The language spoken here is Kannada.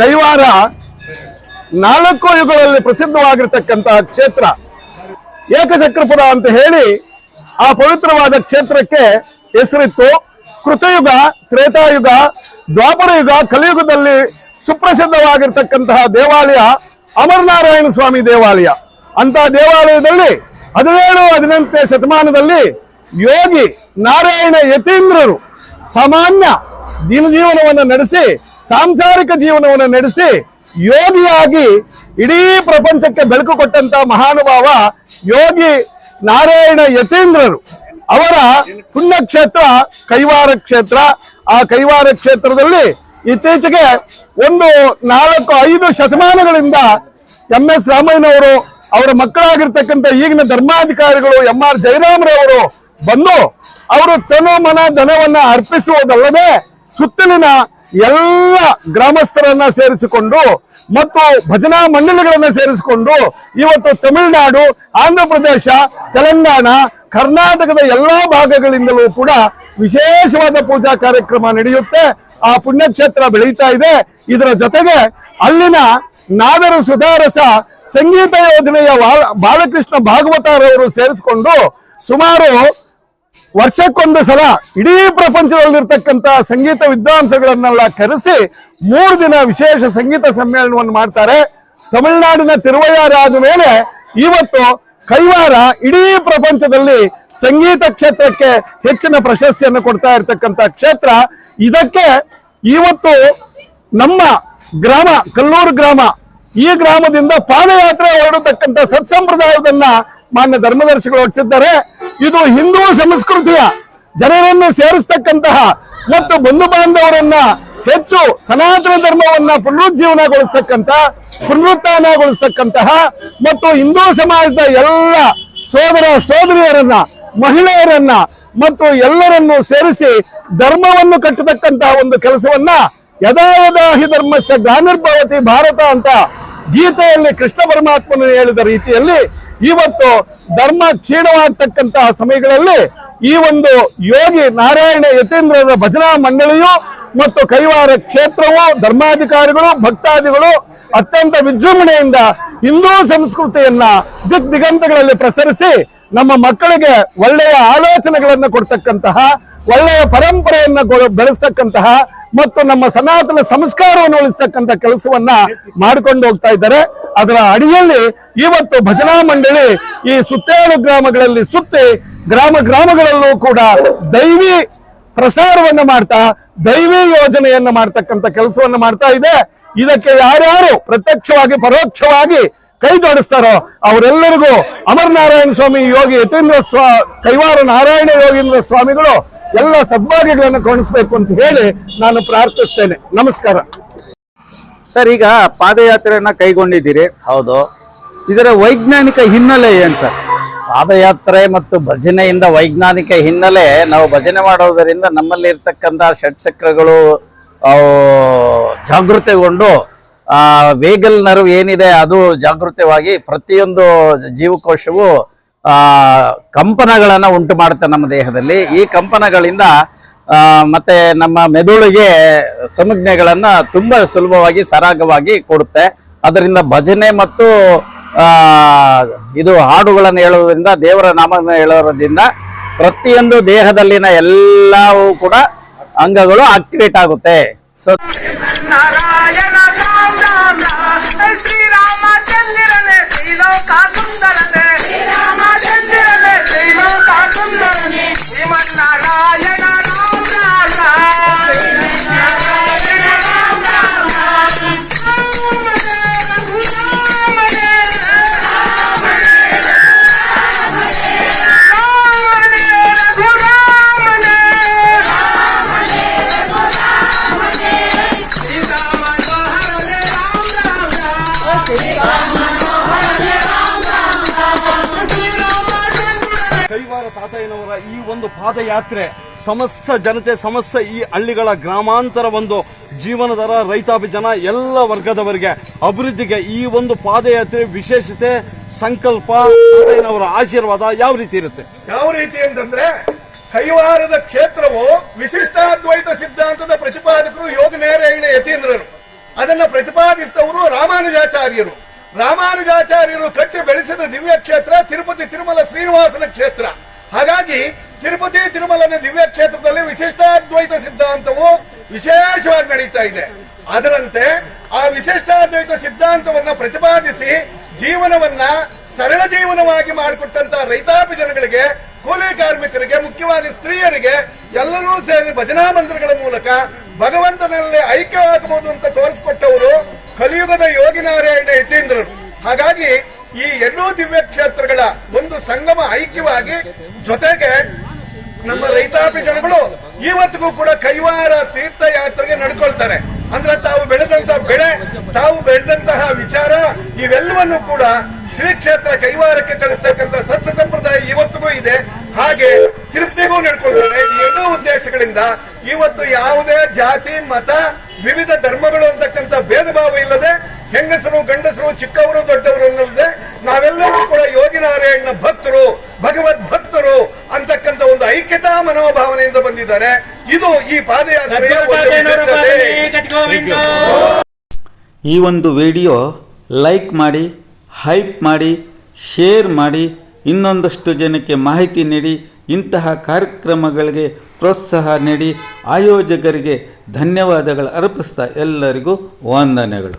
ಕೈವಾರ ನಾಲ್ಕು ಯುಗಗಳಲ್ಲಿ ಪ್ರಸಿದ್ಧವಾಗಿರ್ತಕ್ಕಂತಹ ಕ್ಷೇತ್ರ ಏಕಚಕ್ರಪುರ ಅಂತ ಹೇಳಿ ಆ ಪವಿತ್ರವಾದ ಕ್ಷೇತ್ರಕ್ಕೆ ಹೆಸರಿತ್ತು ಕೃತಯುಗ, ತ್ರೇತಾಯುಗ ದ್ವಾಪರ ಯುಗ ಕಲಿಯುಗದಲ್ಲಿ ಸುಪ್ರಸಿದ್ಧವಾಗಿರ್ತಕ್ಕಂತಹ ದೇವಾಲಯ ಅಮರನಾರಾಯಣ ಸ್ವಾಮಿ ದೇವಾಲಯ. ಅಂತ ದೇವಾಲಯದಲ್ಲಿ ಹದಿನೇಳು, ಹದಿನೆಂಟನೇ ಶತಮಾನದಲ್ಲಿ ಯೋಗಿ ನಾರಾಯಣ ಯತೀಂದ್ರರು ಸಾಮಾನ್ಯ ದಿನಜೀವನವನ್ನು ನಡೆಸಿ ಸಾಂಸಾರಿಕ ಜೀವನವನ್ನು ನಡೆಸಿ ಯೋಗಿಯಾಗಿ ಇಡೀ ಪ್ರಪಂಚಕ್ಕೆ ಬೆಳಕು ಕೊಟ್ಟಂತ ಮಹಾನುಭಾವ ಯೋಗಿ ನಾರಾಯಣ ಯತೀಂದ್ರರು. ಅವರ ಪುಣ್ಯಕ್ಷೇತ್ರ ಕೈವಾರ ಕ್ಷೇತ್ರ. ಆ ಕೈವಾರ ಕ್ಷೇತ್ರದಲ್ಲಿ ಇತ್ತೀಚೆಗೆ ಒಂದು ನಾಲ್ಕು ಐದು ಶತಮಾನಗಳಿಂದ ಎಂ ಎಸ್ ರಾಮಯ್ಯನವರು ಅವರ ಮಕ್ಕಳಾಗಿರ್ತಕ್ಕಂಥ ಈಗಿನ ಧರ್ಮಾಧಿಕಾರಿಗಳು ಎಂ ಆರ್ ಜಯರಾಮರವರು ಬಂದು ಅವರು ತನು ಮನ ಧನವನ್ನ ಅರ್ಪಿಸುವುದಲ್ಲದೆ ಸುತ್ತಲಿನ ಎಲ್ಲ ಗ್ರಾಮಸ್ಥರನ್ನ ಸೇರಿಸಿಕೊಂಡು ಮತ್ತು ಭಜನಾ ಮಂಡಳಿಗಳನ್ನ ಸೇರಿಸಿಕೊಂಡು ಇವತ್ತು ತಮಿಳುನಾಡು, ಆಂಧ್ರ ಪ್ರದೇಶ, ತೆಲಂಗಾಣ, ಕರ್ನಾಟಕದ ಎಲ್ಲಾ ಭಾಗಗಳಿಂದಲೂ ಕೂಡ ವಿಶೇಷವಾದ ಪೂಜಾ ಕಾರ್ಯಕ್ರಮ ನಡೆಯುತ್ತೆ. ಆ ಪುಣ್ಯಕ್ಷೇತ್ರ ಬೆಳೀತಾ ಇದೆ. ಇದರ ಜೊತೆಗೆ ಅಲ್ಲಿನ ನಾದರು ಸುಧಾರಸ ಸಂಗೀತ ಯೋಜನೆಯ ಬಾಲಕೃಷ್ಣ ಭಾಗವತರವರು ಸೇರಿಸಿಕೊಂಡು ಸುಮಾರು ವರ್ಷಕ್ಕೊಂದು ಸಲ ಇಡೀ ಪ್ರಪಂಚದಲ್ಲಿರ್ತಕ್ಕಂತ ಸಂಗೀತ ವಿದ್ವಾಂಸಗಳನ್ನೆಲ್ಲ ಕರೆಸಿ ಮೂರು ದಿನ ವಿಶೇಷ ಸಂಗೀತ ಸಮ್ಮೇಳನವನ್ನು ಮಾಡ್ತಾರೆ. ತಮಿಳುನಾಡಿನ ತಿರುವಯ್ಯಾರ ಮೇಲೆ ಇವತ್ತು ಕೈವಾರ ಇಡೀ ಪ್ರಪಂಚದಲ್ಲಿ ಸಂಗೀತ ಕ್ಷೇತ್ರಕ್ಕೆ ಹೆಚ್ಚಿನ ಪ್ರಶಸ್ತಿಯನ್ನು ಕೊಡ್ತಾ ಇರತಕ್ಕಂತ ಕ್ಷೇತ್ರ. ಇದಕ್ಕೆ ಇವತ್ತು ನಮ್ಮ ಗ್ರಾಮ, ಕಲ್ಲೂರು ಗ್ರಾಮ, ಈ ಗ್ರಾಮದಿಂದ ಪಾದಯಾತ್ರೆ ಹೊರಡತಕ್ಕಂತ ಸತ್ಸಂಪ್ರದಾಯದನ್ನ ಮಾನ್ಯ ಧರ್ಮದರ್ಶಿಗಳು ಹೊರಡಿಸಿದ್ದಾರೆ ಇದು ಹಿಂದೂ ಸಂಸ್ಕೃತಿಯ ಜನರನ್ನು ಸೇರಿಸತಕ್ಕಂತಹ ಮತ್ತು ಬಂಧು ಬಾಂಧವರನ್ನ ಹೆಚ್ಚು ಸನಾತನ ಧರ್ಮವನ್ನ ಪುನರುಜ್ಜೀವನಗೊಳಿಸತಕ್ಕಂತ ಪುನರುತ್ಥಾನಗೊಳಿಸ್ತಕ್ಕಂತಹ ಮತ್ತು ಹಿಂದೂ ಸಮಾಜದ ಎಲ್ಲ ಸೋದರ ಸೋದರಿಯರನ್ನ, ಮಹಿಳೆಯರನ್ನ ಮತ್ತು ಎಲ್ಲರನ್ನು ಸೇರಿಸಿ ಧರ್ಮವನ್ನು ಕಟ್ಟತಕ್ಕಂತಹ ಒಂದು ಕೆಲಸವನ್ನ ಯದಾ ಯದಾ ಹಿ ಧರ್ಮಸ್ಯ ಭಾರತ ಅಂತ ಗೀತೆಯಲ್ಲಿ ಕೃಷ್ಣ ಪರಮಾತ್ಮನು ಹೇಳಿದ ರೀತಿಯಲ್ಲಿ ಇವತ್ತು ಧರ್ಮ ಕ್ಷೀಣವಾಗ್ತಕ್ಕಂತಹ ಸಮಯಗಳಲ್ಲಿ ಈ ಒಂದು ಯೋಗಿ ನಾರಾಯಣ ಯತೀಂದ್ರರ ಭಜನಾ ಮಂಡಳಿಯು ಮತ್ತು ಕೈವಾರ ಕ್ಷೇತ್ರವು, ಧರ್ಮಾಧಿಕಾರಿಗಳು, ಭಕ್ತಾದಿಗಳು ಅತ್ಯಂತ ವಿಜೃಂಭಣೆಯಿಂದ ಹಿಂದೂ ಸಂಸ್ಕೃತಿಯನ್ನ ದಿಗ್ ದಿಗಂತಗಳಲ್ಲಿ ಪ್ರಸರಿಸಿ ನಮ್ಮ ಮಕ್ಕಳಿಗೆ ಒಳ್ಳೆಯ ಆಲೋಚನೆಗಳನ್ನು ಕೊಡ್ತಕ್ಕಂತಹ, ಒಳ್ಳೆಯ ಪರಂಪರೆಯನ್ನ ಬೆಳೆಸ್ತಕ್ಕಂತಹ ಮತ್ತು ನಮ್ಮ ಸನಾತನ ಸಂಸ್ಕಾರವನ್ನು ಉಳಿಸ್ತಕ್ಕಂಥ ಕೆಲಸವನ್ನ ಮಾಡಿಕೊಂಡು ಹೋಗ್ತಾ ಇದ್ದಾರೆ. ಅದರ ಅಡಿಯಲ್ಲಿ ಇವತ್ತು ಭಜನಾ ಮಂಡಳಿ ಈ ಸುತ್ತೇಳು ಗ್ರಾಮಗಳಲ್ಲಿ ಸುತ್ತಿ ಗ್ರಾಮ ಗ್ರಾಮಗಳಲ್ಲೂ ಕೂಡ ದೈವಿ ಪ್ರಸಾರವನ್ನ ಮಾಡ್ತಾ, ದೈವಿ ಯೋಜನೆಯನ್ನ ಮಾಡ್ತಕ್ಕಂಥ ಕೆಲಸವನ್ನ ಮಾಡ್ತಾ ಇದೆ. ಇದಕ್ಕೆ ಯಾರ್ಯಾರು ಪ್ರತ್ಯಕ್ಷವಾಗಿ, ಪರೋಕ್ಷವಾಗಿ ಕೈ ಜೋಡಿಸ್ತಾರೋ ಅವರೆಲ್ಲರಿಗೂ ಅಮರನಾರಾಯಣ ಸ್ವಾಮಿ ಯೋಗಿ ಯತೀಂದ್ರ ಸ್ವಾ ಕೈವಾರ ನಾರಾಯಣ ಯೋಗೀಂದ್ರ ಸ್ವಾಮಿಗಳು ಎಲ್ಲ ಸದ್ಭಾಗ್ಯಗಳನ್ನು ಕಾಣಿಸ್ಬೇಕು ಅಂತ ಹೇಳಿ ನಾನು ಪ್ರಾರ್ಥಿಸ್ತೇನೆ. ನಮಸ್ಕಾರ. ಸರ್ ಈಗ ಪಾದಯಾತ್ರೆಯನ್ನ ಕೈಗೊಂಡಿದ್ದೀರಿ. ಹೌದು. ಇದರ ವೈಜ್ಞಾನಿಕ ಹಿನ್ನೆಲೆ ಏನ್ ಸರ್? ಪಾದಯಾತ್ರೆ ಮತ್ತು ಭಜನೆಯಿಂದ ವೈಜ್ಞಾನಿಕ ಹಿನ್ನೆಲೆ ನಾವು ಭಜನೆ ಮಾಡೋದರಿಂದ ನಮ್ಮಲ್ಲಿ ಇರ್ತಕ್ಕಂಥ ಷಟ್ಚಕ್ರಗಳು ಜಾಗೃತಿಗೊಂಡು ವೇಗಲ್ ನರ್ವ್ ಏನಿದೆ ಅದು ಜಾಗೃತವಾಗಿ ಪ್ರತಿಯೊಂದು ಜೀವಕೋಶವು ಕಂಪನಗಳನ್ನ ಉಂಟು ಮಾಡುತ್ತೆ ನಮ್ಮ ದೇಹದಲ್ಲಿ. ಈ ಕಂಪನಗಳಿಂದ ಮತ್ತೆ ನಮ್ಮ ಮೆದುಳಿಗೆ ಸಂಜ್ಞೆಗಳನ್ನ ತುಂಬಾ ಸುಲಭವಾಗಿ, ಸರಾಗವಾಗಿ ಕೊಡುತ್ತೆ. ಅದರಿಂದ ಭಜನೆ ಮತ್ತು ಇದು ಹಾಡುಗಳನ್ನು ಹೇಳೋದ್ರಿಂದ, ದೇವರ ನಾಮವನ್ನು ಹೇಳೋದ್ರಿಂದ ಪ್ರತಿಯೊಂದು ದೇಹದಲ್ಲಿನ ಎಲ್ಲವೂ ಕೂಡ ಅಂಗಗಳು ಆಕ್ಟಿವೇಟ್ ಆಗುತ್ತೆ. ಸೊ श्री रामचंद्र ಕೈವಾರ ತಾತಯ್ಯನವರ ಈ ಒಂದು ಪಾದಯಾತ್ರೆ ಸಮಸ್ತ ಜನತೆ, ಸಮಸ್ತ ಈ ಹಳ್ಳಿಗಳ ಗ್ರಾಮಾಂತರ ಒಂದು ಜೀವನದರ ರೈತಾಪಿ ಜನ ಎಲ್ಲ ವರ್ಗದವರಿಗೆ ಅಭಿವೃದ್ಧಿಗೆ ಈ ಒಂದು ಪಾದಯಾತ್ರೆ ವಿಶೇಷತೆ, ಸಂಕಲ್ಪ, ತಾತಯ್ಯನವರ ಆಶೀರ್ವಾದ ಯಾವ ರೀತಿ ಇರುತ್ತೆ? ಯಾವ ರೀತಿ ಅಂತಂದ್ರೆ ಕೈವಾರದ ಕ್ಷೇತ್ರವು ವಿಶಿಷ್ಟಾದ್ವೈತ ಸಿದ್ಧಾಂತದ ಪ್ರತಿಪಾದಕರು ಯೋಗ ನೇರ ಯತೀಂದ್ರರು. ಅದನ್ನ ಪ್ರತಿಪಾದಿಸಿದವರು ರಾಮಾನುಜಾಚಾರ್ಯರು. ರಾಮಾನುಜಾಚಾರ್ಯರು ಕಟ್ಟಿ ಬೆಳೆಸಿದ ದಿವ್ಯ ಕ್ಷೇತ್ರ ತಿರುಪತಿ ತಿರುಮಲ ಶ್ರೀನಿವಾಸನ ಕ್ಷೇತ್ರ. ಹಾಗಾಗಿ ತಿರುಪತಿ ತಿರುಮಲನ ದಿವ್ಯ ಕ್ಷೇತ್ರದಲ್ಲಿ ವಿಶಿಷ್ಟಾದ್ವೈತ ಸಿದ್ಧಾಂತವು ವಿಶೇಷವಾಗಿ ನಡೀತಾ ಇದೆ. ಅದರಂತೆ ಆ ವಿಶಿಷ್ಟಾದ್ವೈತ ಸಿದ್ಧಾಂತವನ್ನ ಪ್ರತಿಪಾದಿಸಿ ಜೀವನವನ್ನ ಸರಳ ಜೀವನವಾಗಿ ಮಾಡಿಕೊಟ್ಟಂತ ರೈತಾಪಿ ಜನಗಳಿಗೆ, ಕೂಲಿ ಕಾರ್ಮಿಕರಿಗೆ, ಮುಖ್ಯವಾಗಿ ಸ್ತ್ರೀಯರಿಗೆ ಎಲ್ಲರೂ ಸೇರಿ ಭಜನಾ ಮಂದಿರಗಳ ಮೂಲಕ ಭಗವಂತನಲ್ಲಿ ಐಕ್ಯವಾಗಬಹುದು ಅಂತ ತೋರಿಸಿಕೊಟ್ಟವರು ಕಲಿಯುಗದ ಐಕ್ಯವಾಗಿ ಜೊತೆಗೆ ನಮ್ಮ ರೈತಾಪಿ ಜನಗಳು ಇವತ್ತಿಗೂ ಕೂಡ ಕೈವಾರ ತೀರ್ಥಯಾತ್ರೆಗೆ ನಡ್ಕೊಳ್ತಾರೆ. ಅಂದ್ರೆ ತಾವು ಬೆಳೆದಂತ ಬೆಳೆ, ತಾವು ಬೆಳೆದಂತಹ ವಿಚಾರ, ಇವೆಲ್ಲವನ್ನು ಕೂಡ ಶ್ರೀ ಕ್ಷೇತ್ರ ಕೈವಾರಕ್ಕೆ ಕಳಿಸ್ತಕ್ಕಂತ ಸತ್ಯ ಸಂಪ್ರದಾಯ ಇವತ್ತಿಗೂ ಇದೆ. ಹಾಗೆ ತಿರುಪ್ತಿಗೂ ನಡ್ಕೊಳ್ತಾರೆ. ಏನೋ ಉದ್ದೇಶಗಳಿಂದ ಇವತ್ತು ಯಾವುದೇ ಜಾತಿ, ಮತ ವಿವಿಧ ಧರ್ಮಗಳು ಅಂತಕ್ಕಂಥ ಭೇದ ಭಾವ ಇಲ್ಲದೆ ಹೆಂಗಸರು ಗಂಡಸರು ಚಿಕ್ಕವರು ದೊಡ್ಡವರು ಅನ್ನಲ್ಲದೆ ನಾವೆಲ್ಲರೂ ಕೂಡ ಯೋಗಿನಾರಾಯಣ ಭಕ್ತರು ಭಗವದ್ ಭಕ್ತರು ಅಂತಕ್ಕಂಥ ಒಂದು ಐಕ್ಯತಾ ಮನೋಭಾವನೆಯಿಂದ ಬಂದಿದ್ದಾರೆ. ಇದು ಈ ಪಾದಯಾತ್ರೆಯ ಈ ಒಂದು ವಿಡಿಯೋ ಲೈಕ್ ಮಾಡಿ ಹೈಪ್ ಮಾಡಿ ಶೇರ್ ಮಾಡಿ ಇನ್ನೊಂದಷ್ಟು ಜನಕ್ಕೆ ಮಾಹಿತಿ ನೀಡಿ. ಇಂತಹ ಕಾರ್ಯಕ್ರಮಗಳಿಗೆ ಪ್ರೋತ್ಸಾಹ ನೀಡಿ ಆಯೋಜಕರಿಗೆ ಧನ್ಯವಾದಗಳು ಅರ್ಪಿಸ್ತಾ ಎಲ್ಲರಿಗೂ ವಂದನೆಗಳು.